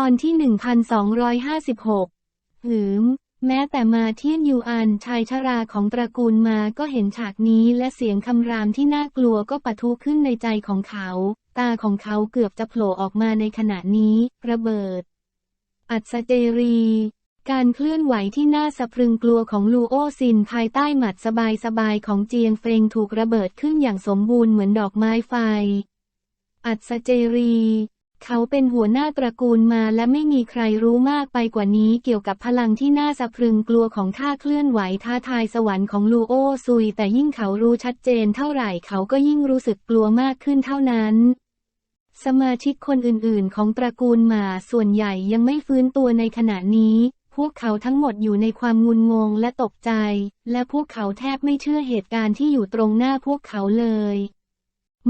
ตอนที่ 1256 หืม แม้แต่มาเทียนยูอันชายชราของตระกูลมาก็เห็นฉากนี้และเสียงคำรามที่น่ากลัวก็ปะทุขึ้นในใจของเขา ตาของเขาเกือบจะโผล่ออกมาในขณะนี้ ระเบิด อัศเจรี การเคลื่อนไหวที่น่าสะพรึงกลัวของลูโอซินภายใต้หมัดสบายๆของเจียงเฟงถูกระเบิดขึ้นอย่างสมบูรณ์เหมือนดอกไม้ไฟ อัศเจรี เขาเป็นหัวหน้าตระกูลมาและไม่มีใครรู้มากไปกว่านี้เกี่ยวกับพลังที่น่าสะพรึงกลัวของท่าเคลื่อนไหวท้าทายสวรรค์ของลูโอซุย แต่ยิ่งเขารู้ชัดเจนเท่าไหร่เขาก็ยิ่งรู้สึกกลัวมากขึ้นเท่านั้น สมาชิกคนอื่นๆ ของตระกูลมาส่วนใหญ่ยังไม่ฟื้นตัวในขณะนี้ พวกเขาทั้งหมดอยู่ในความงุนงงและตกใจ และพวกเขาแทบไม่เชื่อเหตุการณ์ที่อยู่ตรงหน้าพวกเขาเลย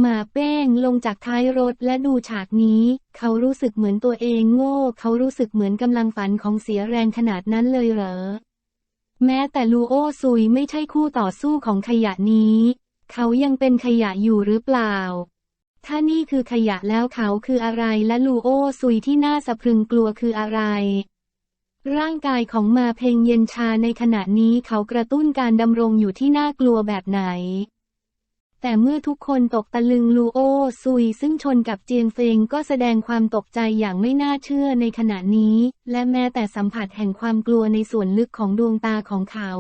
หมาเป้งลงจากท้ายรถและดูฉากนี้ เขารู้สึกเหมือนตัวเองโง่ เขารู้สึกเหมือนกำลังฝันของเสียแรงขนาดนั้นเลยเหรอ แม้แต่ลูโอซุยไม่ใช่คู่ต่อสู้ของขยะนี้ เขายังเป็นขยะอยู่หรือเปล่า ถ้านี่คือขยะแล้วเขาคืออะไรและลูโอซุยที่น่าสะพรึงกลัวคืออะไร ร่างกายของมาเพงเย็นชาในขณะนี้เขากระตุ้นการดำรงอยู่ที่น่ากลัวแบบไหน แต่เมื่อทุกคนตกตะลึงลูโอซุยซึ่งชนกับเจียงเฟงก็แสดงความตกใจอย่างไม่น่าเชื่อในขณะนี้ และแม้แต่สัมผัสแห่งความกลัวในส่วนลึกของดวงตาของเขา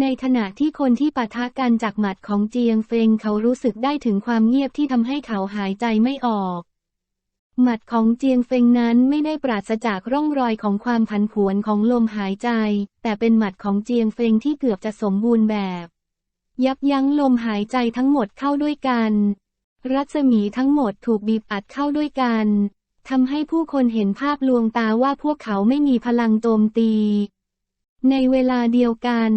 ในขณะที่คนที่ปะทะกันจากหมัดของเจียงเฟงเขารู้สึกได้ถึงความเงียบที่ทำให้เขาหายใจไม่ออก หมัดของเจียงเฟงนั้นไม่ได้ปราศจากร่องรอยของความผันผวนของลมหายใจ แต่เป็นหมัดของเจียงเฟงที่เกือบจะสมบูรณ์แบบ ยับยั้งลมหายใจทั้งหมดเข้าด้วยกัน รัศมีทั้งหมดถูกบีบอัดเข้าด้วยกันทำให้ผู้คนเห็นภาพลวงตาว่าพวกเขาไม่มีพลังโจมตี ในเวลาเดียวกัน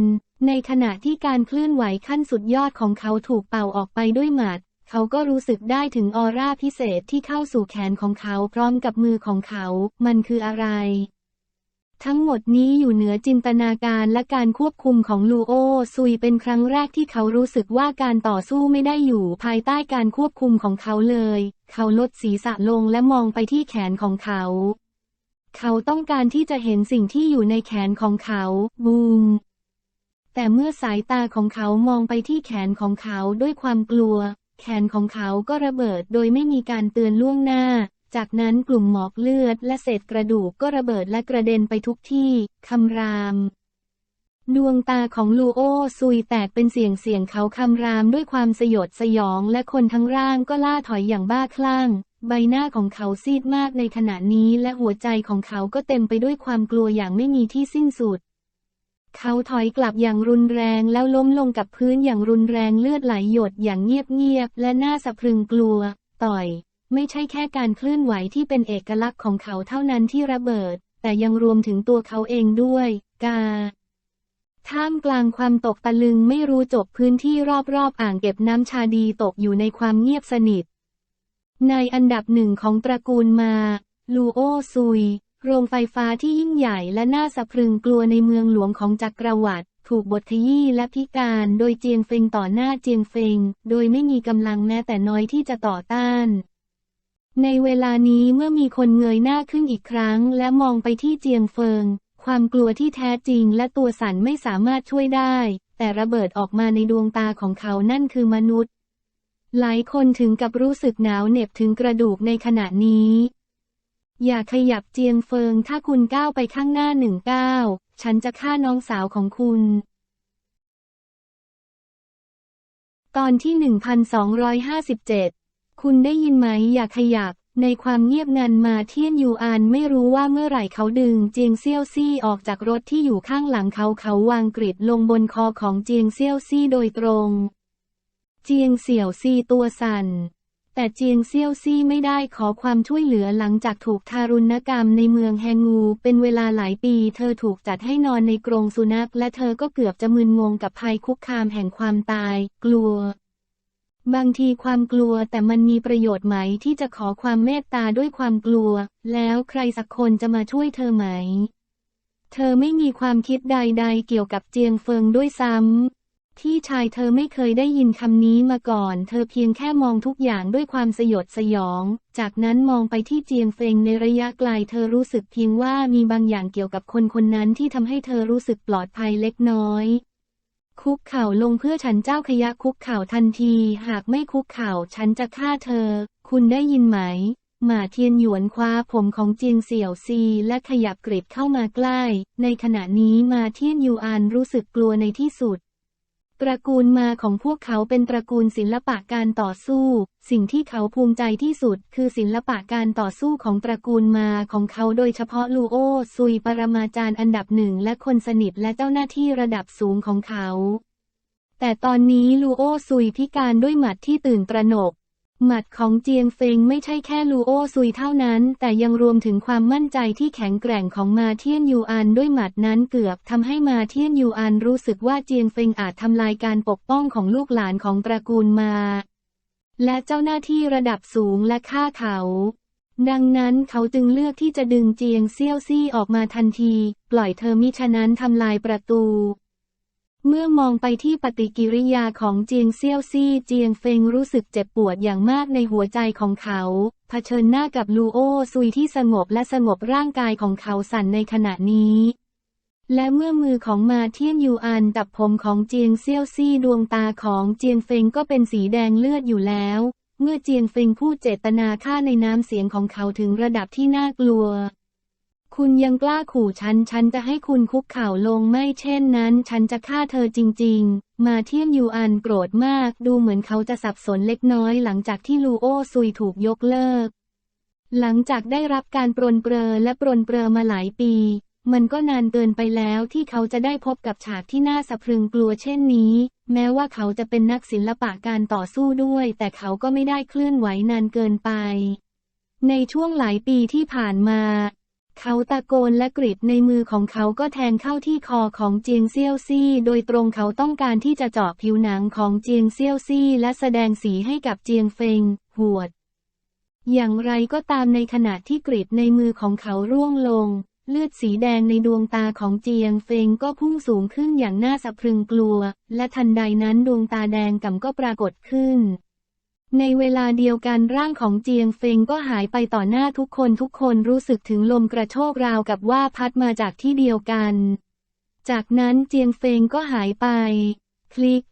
ในขณะที่การเคลื่อนไหวขั้นสุดยอดของเขาถูกเป่าออกไปด้วยหมัด เขาก็รู้สึกได้ถึงออร่าพิเศษที่เข้าสู่แขนของเขาพร้อมกับมือของเขา มันคืออะไร ทั้งหมดนี้อยู่เหนือจินตนาการและการควบคุมของลูโอซุยเป็นครั้งแรกที่เขารู้สึกว่าการต่อสู้ไม่ได้อยู่ภายใต้การควบคุมของเขาเลย เขาลดศีรษะลงและมองไปที่แขนของเขา เขาต้องการที่จะเห็นสิ่งที่อยู่ในแขนของเขา บูม แต่เมื่อสายตาของเขามองไปที่แขนของเขาด้วยความกลัว แขนของเขาก็ระเบิดโดยไม่มีการเตือนล่วงหน้า จากนั้นกลุ่มหมอกเลือดและเศษกระดูกก็ระเบิดและกระเด็นไปทุกที่ คำราม ดวงตาของลูโอซุยแตกเป็นเสียงเสียงเขาคำรามด้วยความสยดสยองและคนทั้งร่างก็ล่าถอยอย่างบ้าคลั่ง ใบหน้าของเขาซีดมากในขณะนี้และหัวใจของเขาก็เต็มไปด้วยความกลัวอย่างไม่มีที่สิ้นสุดเขาถอยกลับอย่างรุนแรงแล้วล้มลงกับพื้นอย่างรุนแรงเลือดไหลหยดอย่างเงียบๆและน่าสะพรึงกลัว ต่อย ไม่ใช่แค่การเคลื่อนไหวที่เป็นเอกลักษณ์ของเขาเท่านั้นที่ระเบิด แต่ยังรวมถึงตัวเขาเองด้วย กา ท่ามกลางความตกตะลึงไม่รู้จบพื้นที่รอบๆอ่างเก็บน้ำชาดีตกอยู่ในความเงียบสนิท ในอันดับหนึ่งของตระกูลมา ลูโอซุย โรงไฟฟ้าที่ยิ่งใหญ่และน่าสะพรึงกลัวในเมืองหลวงของจักรวรรดิถูกบทขยี้และพิการโดยเจียงเฟิงต่อหน้าเจียงเฟิงโดยไม่มีกำลังแม้แต่น้อยที่จะต่อต้าน ในเวลานี้เมื่อมีคนเงยหน้าขึ้นอีกครั้ง และมองไปที่เจียงเฟิง ความกลัวที่แท้จริงและตัวสันไม่สามารถช่วยได้ แต่ระเบิดออกมาในดวงตาของเขานั่นคือมนุษย์ หลายคนถึงกับรู้สึกหนาวเหน็บถึงกระดูกในขณะนี้ อย่าขยับเจียงเฟิงถ้าคุณก้าวไปข้างหน้าหนึ่งก้าวฉันจะฆ่าน้องสาวของคุณตอนที่ 1257 คุณได้ยินไหมอย่าขยับ ในความเงียบงันมาเทียนยูอานไม่รู้ว่าเมื่อไหร่เขาดึงเจียงเซี่ยวซี่ออกจากรถที่อยู่ข้างหลังเขาเขาวางกริดลงบนคอของเจียงเซี่ยวซี่โดยตรง เจียงเสี่ยวซี่ตัวสั่นแต่เจียงเซี่ยวซี่ไม่ได้ขอความช่วยเหลือหลังจากถูกทารุณกรรมในเมืองแฮงู เป็นเวลาหลายปี เธอถูกจัดให้นอนในกรงสุนัข และเธอก็เกือบจะมึนงงกับภัยคุกคามแห่งความตาย กลัว บางทีความกลัวแต่มันมีประโยชน์ไหมที่จะขอความเมตตาด้วยความกลัว แล้วใครสักคนจะมาช่วยเธอไหม เธอไม่มีความคิดใดๆ เกี่ยวกับเจียงเฟิงด้วยซ้ำพี่ชายเธอไม่เคยได้ยินคำนี้มาก่อน เธอเพียงแค่มองทุกอย่างด้วยความสยดสยอง จากนั้นมองไปที่เจียงเฟิงในระยะไกล เธอรู้สึกเพียงว่ามีบางอย่างเกี่ยวกับคนคนนั้นที่ทำให้เธอรู้สึกปลอดภัยเล็กน้อย คุกเข่าลงเพื่อฉันเจ้าขยะคุกเข่าทันที หากไม่คุกเข่าฉันจะฆ่าเธอ คุณได้ยินไหม หมาเทียนหยวนคว้าผมของเจียงเสี่ยวซี และขยับกริบเข้ามาใกล้ ในขณะนี้มาเทียนยูอานรู้สึกกลัวในที่สุด ตระกูลมาของพวกเขาเป็นตระกูลศิลปะการต่อสู้ สิ่งที่เขาภูมิใจที่สุด คือศิลปะการต่อสู้ของตระกูลมาของเขาโดยเฉพาะลูโอซุยปรมาจารย์อันดับหนึ่งและคนสนิทและเจ้าหน้าที่ระดับสูงของเขา แต่ตอนนี้ลูโอซุยพิการด้วยหมัดที่ตื่นตระหนก หมัดของเจียงเฟงไม่ใช่แค่ลูโอซุยเท่านั้น แต่ยังรวมถึงความมั่นใจที่แข็งแกร่งของมาเทียนยูอันด้วยหมัดนั้นเกือบทำให้มาเทียนยูอันรู้สึกว่าเจียงเฟงอาจทำลายการปกป้องของลูกหลานของตระกูลมา และเจ้าหน้าที่ระดับสูงและฆ่าเขา ดังนั้นเขาจึงเลือกที่จะดึงเจียงเซี่ยวซี่ออกมาทันที ปล่อยเธอมิฉะนั้นทำลายประตู เมื่อมองไปที่ปฏิกิริยาของเจียงเซี่ยวซี่เจียงเฟงรู้สึกเจ็บปวดอย่างมากในหัวใจของเขา เผชิญหน้ากับลูโอซุยที่สงบและสงบร่างกายของเขาสั่นในขณะนี้ และเมื่อมือของมาเทียนยูอันจับผมของเจียงเซี่ยวซี่ดวงตาของเจียงเฟงก็เป็นสีแดงเลือดอยู่แล้ว เมื่อเจียงเฟงพูดเจตนาฆ่าในน้ำเสียงของเขาถึงระดับที่น่ากลัว คุณยังกล้าขู่ฉัน ฉันจะให้คุณคุกเข่าลงไม่เช่นนั้น ฉันจะฆ่าเธอจริง ๆ มาเทียนยูอันโกรธมาก ดูเหมือนเขาจะสับสนเล็กน้อยหลังจากที่ลูโอซุยถูกยกเลิก หลังจากได้รับการปรนเปรอและปรนเปรอมาหลายปี มันก็นานเกินไปแล้วที่เขาจะได้พบกับฉากที่น่าสะพรึงกลัวเช่นนี้ แม้ว่าเขาจะเป็นนักศิลปะการต่อสู้ด้วย แต่เขาก็ไม่ได้เคลื่อนไหวนานเกินไป ในช่วงหลายปีที่ผ่านมา เขาตะโกนและกริดในมือของเขาก็แทงเข้าที่คอของเจียงเซี่ยวซี่ โดยตรงเขาต้องการที่จะเจาะผิวหนังของเจียงเซี่ยวซี่ และแสดงสีให้กับเจียงเฟงหวด อย่างไรก็ตามในขณะที่กริดในมือของเขาร่วงลง เลือดสีแดงในดวงตาของเจียงเฟงก็พุ่งสูงขึ้นอย่างน่าสะพรึงกลัว และทันใดนั้นดวงตาแดงก่ำก็ปรากฏขึ้น ในเวลาเดียวกันร่างของเจียงเฟงก็หายไปต่อหน้าทุกคนทุกคนรู้สึกถึงลมกระโชกราวกับว่าพัดมาจากที่เดียวกัน จากนั้นเจียงเฟงก็หายไป คลิก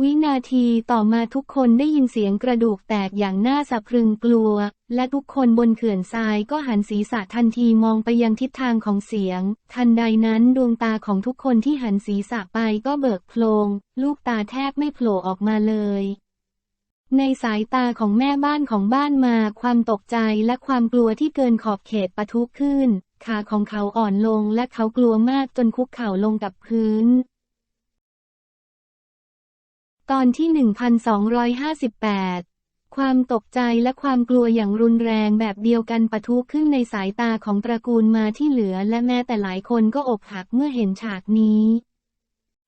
วินาทีต่อมาทุกคนได้ยินเสียงกระดูกแตกอย่างน่าสะพรึงกลัว และทุกคนบนเขื่อนทรายก็หันศีรษะทันทีมองไปยังทิศทางของเสียง ทันใดนั้นดวงตาของทุกคนที่หันศีรษะไปก็เบิกโพลงลูกตาแทบไม่โผล่ออกมาเลย ในสายตาของแม่บ้านของบ้านมา ความตกใจและความกลัวที่เกินขอบเขตปะทุขึ้น ขาของเขาอ่อนลงและเขากลัวมากจนคุกเข่าลงกับพื้น ตอนที่ 1258 ความตกใจและความกลัวอย่างรุนแรงแบบเดียวกันปะทุขึ้นในสายตาของตระกูลมาที่เหลือ และแม้แต่หลายคนก็อกหักเมื่อเห็นฉากนี้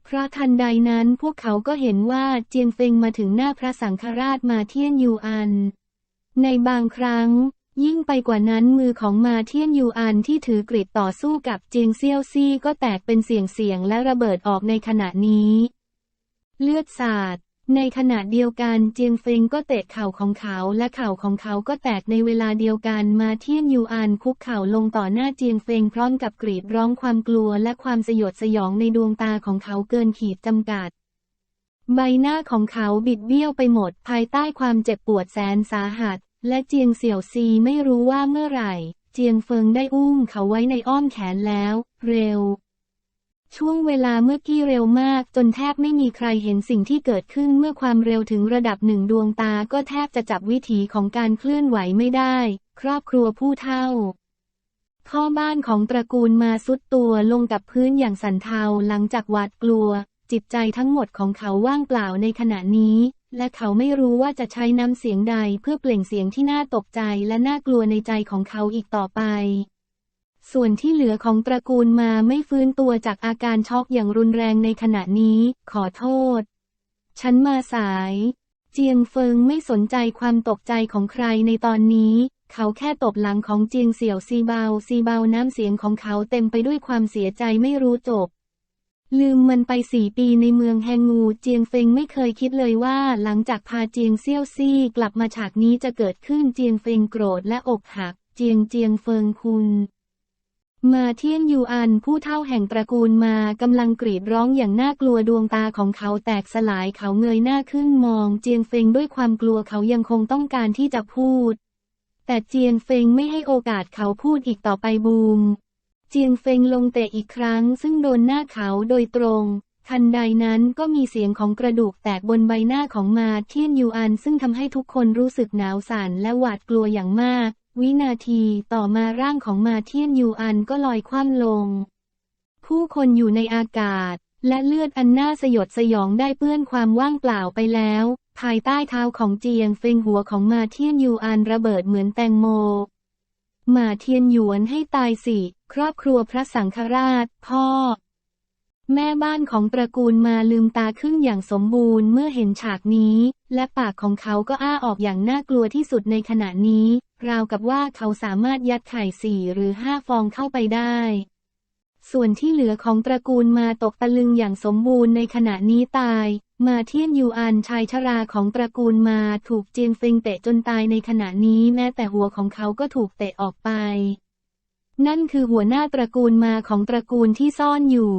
เพราะทันใดนั้นพวกเขาก็เห็นว่าเจียงเฟงมาถึงหน้าพระสังฆราชมาเทียนยูอัน ในบางครั้ง ยิ่งไปกว่านั้นมือของมาเทียนยูอันที่ถือกริดต่อสู้กับเจียงเซี่ยวซี่ก็แตกเป็นเสียงเสียงและระเบิดออกในขณะนี้ เลือดสาด ในขณะเดียวกันเจียงเฟงก็เตะเข่าของเขาและเข่าของเขาก็แตกในเวลาเดียวกันมาเทียนยูอานคุกเข่าลงต่อหน้าเจียงเฟิงพร้อมกับกรีดร้องความกลัวและความสยดสยองในดวงตาของเขาเกินขีดจำกัด ใบหน้าของเขาบิดเบี้ยวไปหมดภายใต้ความเจ็บปวดแสนสาหัส และเจียงเสี่ยวซีไม่รู้ว่าเมื่อไหร่ เจียงเฟิงได้อุ้มเขาไว้ในอ้อมแขนแล้ว เร็ว ช่วงเวลาเมื่อกี้เร็วมาก จนแทบไม่มีใครเห็นสิ่งที่เกิดขึ้นเมื่อความเร็วถึงระดับหนึ่งดวงตาก็แทบจะจับวิถีของการเคลื่อนไหวไม่ได้ ครอบครัวผู้เฒ่าพ่อบ้านของตระกูลมาสุดตัวลงกับพื้นอย่างสันเทาหลังจากหวาดกลัว จิตใจทั้งหมดของเขาว่างเปล่าในขณะนี้ และเขาไม่รู้ว่าจะใช้น้ำเสียงใดเพื่อเปล่งเสียงที่น่าตกใจและน่ากลัวในใจของเขาอีกต่อไป ส่วนที่เหลือของตระกูลมาไม่ฟื้นตัวจากอาการช็อกอย่างรุนแรงในขณะนี้ ขอโทษ ฉันมาสาย เจียงเฟิงไม่สนใจความตกใจของใครในตอนนี้ เขาแค่ตบหลังของเจียงเสี่ยวซีเบาซีเบาน้ำเสียงของเขาเต็มไปด้วยความเสียใจไม่รู้จบ ลืมมันไปสี่ปีในเมืองแฮงงู เจียงเฟิงไม่เคยคิดเลยว่า หลังจากพาเจียงเซี่ยวซี่กลับมาฉากนี้จะเกิดขึ้นเจียงเฟิงโกรธและอกหัก เจียงเจียงเฟิงคุณ มาเทียนยูอันผู้เท่าแห่งตระกูลมากำลังกรีดร้องอย่างน่ากลัวดวงตาของเขาแตกสลายเขาเงยหน้าขึ้นมอง เจียงเฟงด้วยความกลัวเขายังคงต้องการที่จะพูด แต่เจียงเฟงไม่ให้โอกาสเขาพูดอีกต่อไปบูม เจียงเฟงลงเตะอีกครั้ง ซึ่งโดนหน้าเขาโดยตรง ทันใดนั้นก็มีเสียงของกระดูกแตกบนใบหน้าของมาเทียนยูอันซึ่งทำให้ทุกคนรู้สึกหนาวสั่นและหวาดกลัวอย่างมาก วินาทีต่อมาร่างของมาเทียนยูอันก็ลอยคว่ำลง ผู้คนอยู่ในอากาศ และเลือดอันน่าสยดสยองได้เปื้อนความว่างเปล่าไปแล้ว ภายใต้เท้าของเจียงเฟงหัวของมาเทียนยูอันระเบิดเหมือนแตงโมมาเทียนหยวนให้ตายสิ ครอบครัวพระสังฆราช พ่อ แม่บ้านของตระกูลมาลืมตาขึ้นอย่างสมบูรณ์เมื่อเห็นฉากนี้ และปากของเขาก็อ้าออกอย่างน่ากลัวที่สุดในขณะนี้ ราวกับว่าเขาสามารถยัดไข่สี่หรือห้าฟองเข้าไปได้ ส่วนที่เหลือของตระกูลมาตกตะลึงอย่างสมบูรณ์ในขณะนี้ตาย มาเทียนยูอันชายชราของตระกูลมาถูกเจียงเฟิงเตะจนตายในขณะนี้แม้แต่หัวของเขาก็ถูกเตะออกไป นั่นคือหัวหน้าตระกูลมาของตระกูลที่ซ่อนอยู่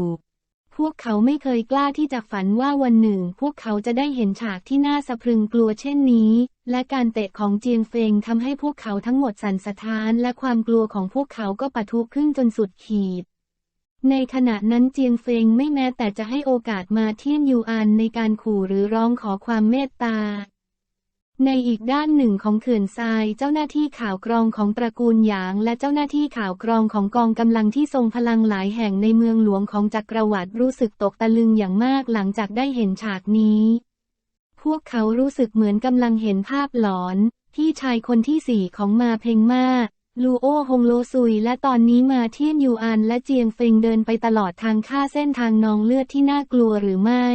วกเขาไม่เคยกล้าที่จะฝันว่าวันหนึ่ง พวกเขาจะได้เห็นฉากที่น่าสะพรึงกลัวเช่นนี้ และการเตะของเจียงเฟงทำให้พวกเขาทั้งหมดสั่นสะท้านและความกลัวของพวกเขาก็ปะทุขึ้นจนสุดขีด ในขณะนั้นเจียงเฟงไม่แม้แต่จะให้โอกาสมาเทียนยูอันในการขู่หรือร้องขอความเมตตา ในอีกด้านหนึ่งของเขื่อนทรายเจ้าหน้าที่ข่าวกรองของตระกูลหยาง และเจ้าหน้าที่ข่าวกรองของกองกำลังที่ทรงพลังหลายแห่งในเมืองหลวงของจักรวรรดิรู้สึกตกตะลึงอย่างมากหลังจากได้เห็นฉากนี้ พวกเขารู้สึกเหมือนกำลังเห็นภาพหลอน ที่ชายคนที่สี่ของมาเพงมาลูโอฮงโลซุย และตอนนี้มาเทียนยูอันและเจียงเฟิงเดินไปตลอดทางค่าเส้นทางนองเลือดที่น่ากลัวหรือไม่